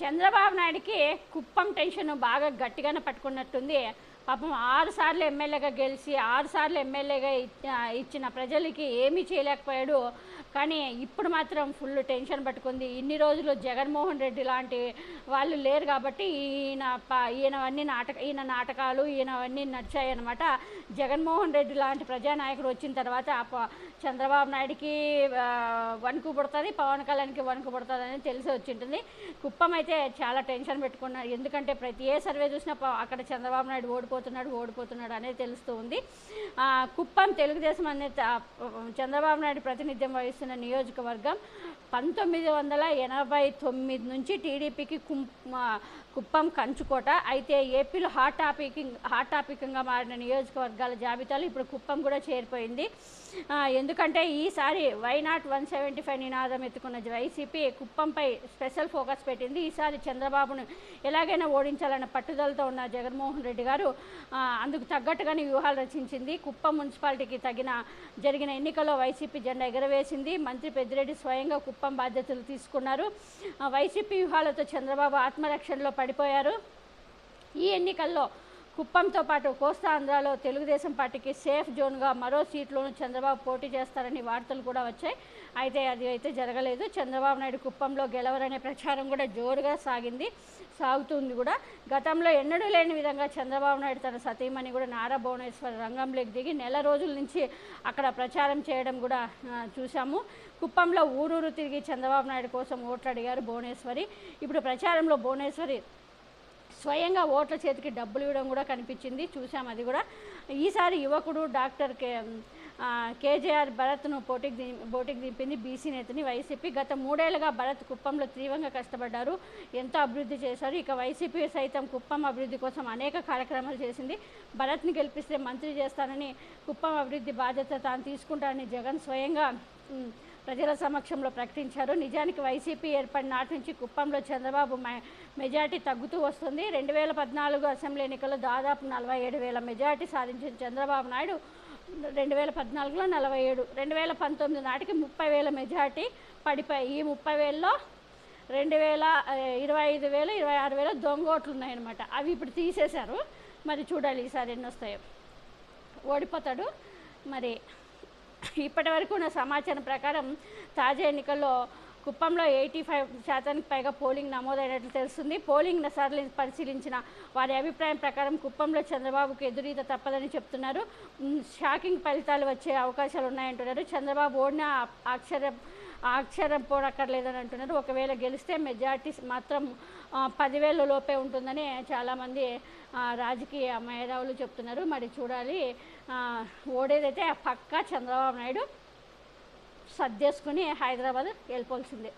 చంద్రబాబు నాయుడికి కుప్పం టెన్షన్ బాగా గట్టిగానే పట్టుకున్నట్టుంది. పాపం ఆరు సార్లు ఎమ్మెల్యేగా గెలిచి ఆరు సార్లు ఎమ్మెల్యేగా ఇచ్చిన- ఇచ్చిన ప్రజలకి ఏమీ చేయలేకపోయాడు. కానీ ఇప్పుడు మాత్రం ఫుల్ టెన్షన్ పట్టుకుంది. ఇన్ని రోజులు జగన్మోహన్ రెడ్డి లాంటి వాళ్ళు లేరు కాబట్టి ఈయన ఈయనవన్నీ నాటక ఈయన నాటకాలు ఈయనవన్నీ నచ్చాయి అనమాట జగన్మోహన్ రెడ్డి లాంటి ప్రజానాయకుడు వచ్చిన తర్వాత చంద్రబాబు నాయుడికి వణుకు పుడుతుంది పవన్ కళ్యాణ్కి వణుకు పుడుతుంది అని తెలిసి వచ్చింటుంది. కుప్పం అయితే చాలా టెన్షన్ పెట్టుకున్నారు. ఎందుకంటే ప్రతి ఏ సర్వే చూసినా అక్కడ చంద్రబాబు నాయుడు ఓడిపోతున్నాడు ఓడిపోతున్నాడు అనేది తెలుస్తూ ఉంది. కుప్పం తెలుగుదేశం అనే చంద్రబాబు నాయుడు ప్రాతినిధ్యం వహిస్తున్న నియోజకవర్గం పంతొమ్మిది వందల ఎనభై తొమ్మిది నుంచి టీడీపీకి కుం కుప్పం కంచుకోట. అయితే ఏపీలో హాట్ టాపిక్ హాట్ టాపిక్గా మారిన నియోజకవర్గాల జాబితాలో ఇప్పుడు కుప్పం కూడా చేరిపోయింది. ఎందుకంటే ఈసారి why not one seventy five నినాదం ఎత్తుకున్న వైసీపీ కుప్పంపై స్పెషల్ ఫోకస్ పెట్టింది. ఈసారి చంద్రబాబును ఎలాగైనా ఓడించాలన్న పట్టుదలతో ఉన్న జగన్మోహన్ రెడ్డి గారు అందుకు తగ్గట్టుగానే వ్యూహాలు రచించింది. కుప్పం మున్సిపాలిటీకి తగిన జరిగిన ఎన్నికల్లో వైసీపీ జెండా ఎగరవేసింది. మంత్రి పెద్దిరెడ్డి స్వయంగా కుప్పం బాధ్యతలు తీసుకున్నారు. వైసీపీ వ్యూహాలతో చంద్రబాబు ఆత్మరక్షణలో పడిపోయారు. ఈ ఎన్నికల్లో కుప్పంతో పాటు కోస్తా ఆంధ్రాలో తెలుగుదేశం పార్టీకి సేఫ్ జోన్గా మరో సీట్లోనూ చంద్రబాబు పోటీ చేస్తారని వార్తలు కూడా వచ్చాయి. అయితే అది అయితే జరగలేదు. చంద్రబాబు నాయుడు కుప్పంలో గెలవరనే ప్రచారం కూడా జోరుగా సాగింది సాగుతుంది కూడా. గతంలో ఎన్నడూ లేని విధంగా చంద్రబాబు నాయుడు తన సతీమణి కూడా నారా భువనేశ్వర్ రంగంలోకి దిగి నెల రోజుల నుంచి అక్కడ ప్రచారం చేయడం కూడా చూశాము. చూసాము కుప్పంలో ఊరూరు తిరిగి చంద్రబాబు నాయుడు కోసం ఓట్లు అడిగారు భువనేశ్వరి. ఇప్పుడు ప్రచారంలో భువనేశ్వరి స్వయంగా ఓట్ల చేతికి డబ్బులు ఇవ్వడం కూడా కనిపించింది. చూసాం అది కూడా. ఈసారి యువకుడు డాక్టర్ కే కేజీఆర్ కేజేఆర్ భరత్ను పోటీకి పోటీకి దింపింది బీసీ నేతని వైసీపీ. గత మూడేళ్ళుగా భరత్ కుప్పంలో తీవ్రంగా కష్టపడ్డారు. ఎంతో అభివృద్ధి చేశారు. ఇక వైసీపీ సైతం కుప్పం అభివృద్ధి కోసం అనేక కార్యక్రమాలు చేసింది. భరత్ని గెలిపిస్తే మంత్రి చేస్తానని కుప్పం అభివృద్ధి బాధ్యత తాను తీసుకుంటానని జగన్ స్వయంగా ప్రజల సమక్షంలో ప్రకటించారు. నిజానికి వైసీపీ ఏర్పడిన నాటి నుంచి కుప్పంలో చంద్రబాబు మె- మెజార్టీ తగ్గుతూ వస్తుంది. రెండు వేల పద్నాలుగు అసెంబ్లీ ఎన్నికల్లో దాదాపు నలభై ఏడు వేల మెజార్టీ సాధించిన చంద్రబాబు నాయుడు రెండు వేల పద్నాలుగులో నలభై ఏడు రెండు వేల పంతొమ్మిది నాటికి ముప్పై వేల మెజార్టీ పడిపోయి ఈ ముప్పై వేలలో రెండు వేల ఇరవై ఐదు వేలు ఇరవై ఆరు వేలు దొంగ ఓట్లు ఉన్నాయన్నమాట. అవి ఇప్పుడు తీసేశారు. మరి చూడాలి ఈసారి ఎన్ని వస్తాయో. ఓడిపోతాడు. మరి ఇప్పటి వరకు ఉన్న సమాచారం ప్రకారం తాజా ఎన్నికల్లో కుప్పంలో ఎయిటీ ఫైవ్ శాతానికి పైగా పోలింగ్ నమోదైనట్లు తెలుస్తుంది. పోలింగ్ సార్లు పరిశీలించిన వారి అభిప్రాయం ప్రకారం కుప్పంలో చంద్రబాబుకు ఎదురీత తప్పదని చెప్తున్నారు. షాకింగ్ ఫలితాలు వచ్చే అవకాశాలు ఉన్నాయంటున్నారు. చంద్రబాబు ఓడిన అక్షర అక్షరం పోడక్కర్లేదని అంటున్నారు. ఒకవేళ గెలిస్తే మెజార్టీ మాత్రం పదివేల లోపే ఉంటుందని చాలామంది రాజకీయ మేధావులు చెప్తున్నారు. మరి చూడాలి ఓడేదైతే పక్కా చంద్రబాబు నాయుడు సర్దేసుకుని హైదరాబాద్ వెళ్ళిపోవాల్సిందే.